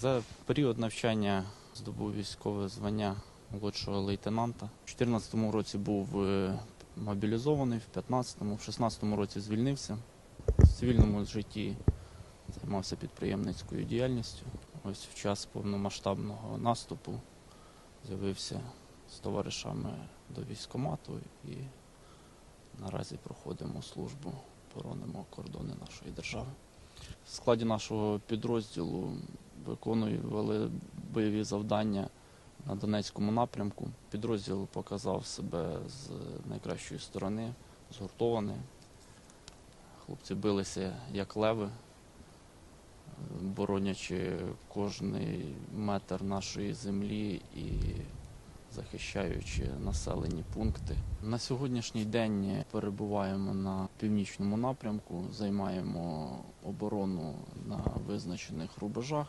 За період навчання здобув військове звання молодшого лейтенанта. У 2014 році був е, мобілізований, в 2015, в 2016 році звільнився. В цивільному житті займався підприємницькою діяльністю. Ось в час повномасштабного наступу з'явився з товаришами до військкомату і наразі проходимо службу, боронимо кордони нашої держави. В складі нашого підрозділу виконували бойові завдання на Донецькому напрямку. Підрозділ показав себе з найкращої сторони, згуртований. Хлопці билися як леви, боронячи кожний метр нашої землі і захищаючи населені пункти. На сьогоднішній день перебуваємо на північному напрямку, займаємо оборону на визначених рубежах.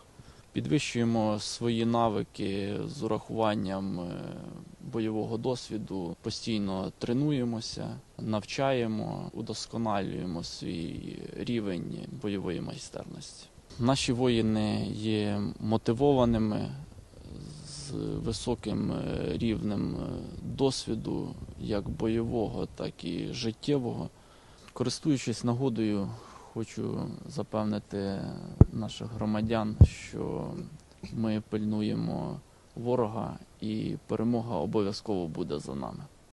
Підвищуємо свої навики з урахуванням е, бойового досвіду, постійно тренуємося, навчаємо, удосконалюємо свій рівень бойової майстерності. Наші воїни є мотивованими з високим е, рівнем е, досвіду, як бойового, так і життєвого. Користуючись нагодою, хочу запевнити наших громадян, що ми пильнуємо ворога і перемога обов'язково буде за нами.